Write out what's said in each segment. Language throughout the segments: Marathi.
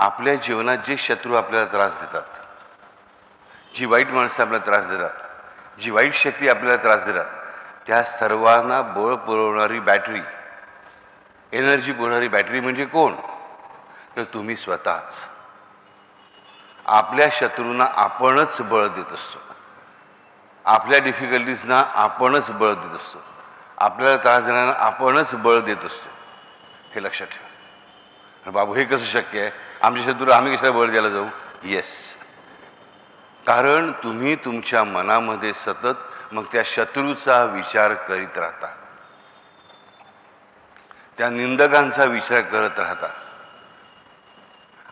आपल्या जीवनात जे शत्रू आपल्याला त्रास देतात जी वाईट माणसं आपल्याला त्रास देतात जी वाईट शक्ती आपल्याला त्रास देतात त्या सर्वांना बळ पुरवणारी बॅटरी एनर्जी पुरवणारी बॅटरी म्हणजे कोण? तर तुम्ही स्वतःच. आपल्या शत्रूंना आपणच बळ देत असतो. आपल्या डिफिकल्टीजना आपणच बळ देत असतो. आपल्याला त्रास देणाऱ्यांना आपणच बळ देत असतो. हे लक्षात ठेवा. बाबू हे कसं शक्य आहे? आमच्या शत्रूला आम्ही कशाला बळ द्यायला जाऊ? येस कारण तुम्ही तुमच्या मनामध्ये सतत मग त्या शत्रूचा विचार करीत राहता. त्या निंदकांचा विचार करत राहता.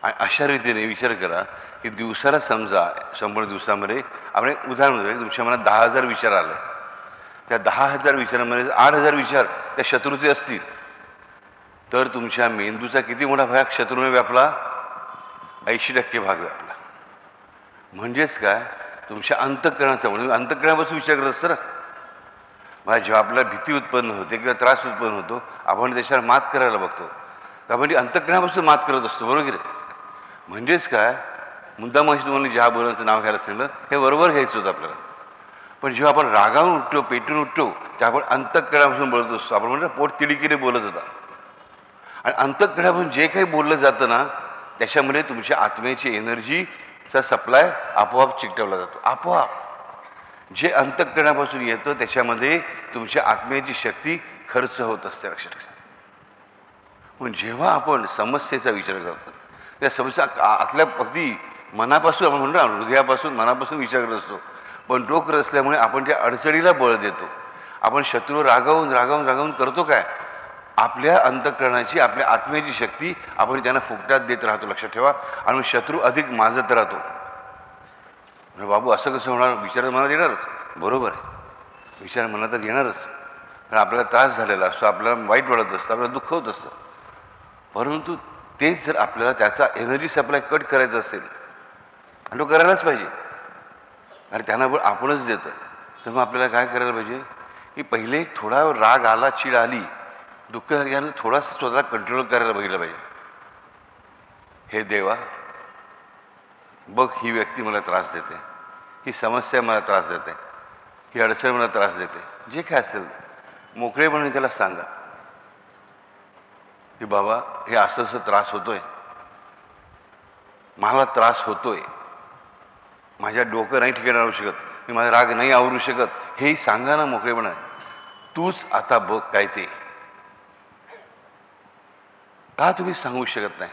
आणि अशा रीतीने विचार करा की दिवसाला समजा शंभर दिवसामध्ये आपण एक उदाहरण देऊ तुमच्या मनात दहा हजार विचार आले. त्या दहा हजार विचारांमध्ये आठ हजार विचार त्या शत्रूचे असतील. तर तुमच्या मेंदूचा किती मोठा भाग शत्रूने व्यापला? ऐंशी टक्के भाग व्यापला. म्हणजेच काय? तुमच्या अंतकरणाचा म्हणजे अंतकरणापासून विचार करत असतं ना. म्हणजे जेव्हा आपल्याला भीती उत्पन्न होते किंवा त्रास उत्पन्न होतो आपण त्याच्यावर मात करायला बघतो. तर आपण अंतकरणापासून मात करत असतो बरोबर आहे म्हणजेच काय? मुद्दा तुम्हाला ज्या बोलण्याचं नाव घ्यायला सांगितलं हे बरोबर घ्यायचं होतं आपल्याला. पण जेव्हा आपण रागावून उठतो पेटून उठतो तेव्हा आपण अंतकरणापासून बोलत असतो. आपण म्हणजे पोट तिडकीने बोलत होता. आणि अंतकरणापासून जे काही बोललं जातं ना त्याच्यामध्ये तुमच्या आत्म्याची एनर्जीचा सप्लाय आपोआप चिकटवला जातो. आपोआप. जे अंतकरणापासून येतं त्याच्यामध्ये तुमच्या आत्म्याची शक्ती खर्च होत असते लक्षात ठेवा. पण जेव्हा आपण समस्येचा विचार करतो त्या समस्या आतल्या अगदी मनापासून आपण म्हणतो ना, हृदयापासून मनापासून विचार करत असतो. पण डोकं असल्यामुळे आपण त्या अडचणीला बळ देतो. आपण शत्रू रागावून रागावून रागावून करतो काय? आपल्या अंतकरणाची आपल्या आत्म्याची शक्ती आपण त्यांना फुकट्यात देत राहतो लक्षात ठेवा. आणि शत्रू अधिक माजत राहतो. म्हणजे बाबू असं कसं होणार? विचार मनात येणारच. बरोबर आहे. विचार मनातच येणारच. कारण आपल्याला त्रास झालेला असतो आपल्याला वाईट वाटत असतं आपल्याला दुःख होत असतं. परंतु तेच जर आपल्याला त्याचा एनर्जी सप्लाय कट करायचा असेल आणि तो करायलाच पाहिजे. आणि त्यांना आपणच देतो तर मग आपल्याला काय करायला पाहिजे? की पहिले एक थोडा राग आला चीड आली दुःख यानं थोडासा स्वतःला कंट्रोल करायला बघितलं पाहिजे. हे देवा बघ ही व्यक्ती मला त्रास देते. ही समस्या मला त्रास देते. ही अडचण मला त्रास देते. जे काय असेल मोकळेपणे त्याला सांगा. की बाबा हे असं असं त्रास होतोय. मला त्रास होतोय. माझ्या डोकं नाही ठिकाणी राहू शकत. मी माझा राग नाही आवरू शकत. हेही सांगा ना मोकळेपणा. तूच आता बघ काय ते. का तुम्ही सांगू शकत नाही?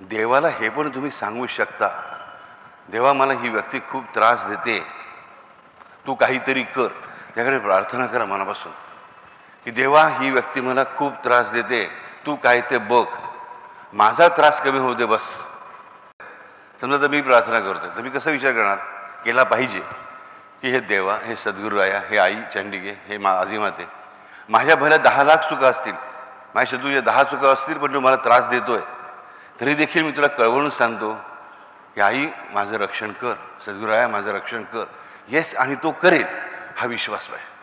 देवाला हे पण तुम्ही सांगू शकता. देवा मला ही व्यक्ती खूप त्रास देते. तू काहीतरी कर. त्याकडे प्रार्थना करा मनापासून. की देवा ही व्यक्ती मला खूप त्रास देते. तू काय ते बघ. माझा त्रास कमी होऊ दे बस. समजा तर मी प्रार्थना करतो तर मी कसा विचार करणार? केला पाहिजे. की हे देवा हे सद्गुरू आया हे आई चंडिके हे मा आदिमाते. माझ्या भल्या दहा लाख चुका असतील. माझ्या तुझ्या दहा चुका असतील पण तू मला त्रास देतोय. तरी देखील मी तुला कळवून सांगतो की आई माझं रक्षण कर. सद्गुराया माझं रक्षण कर. येस आणि तो करेल हा विश्वास पाहिजे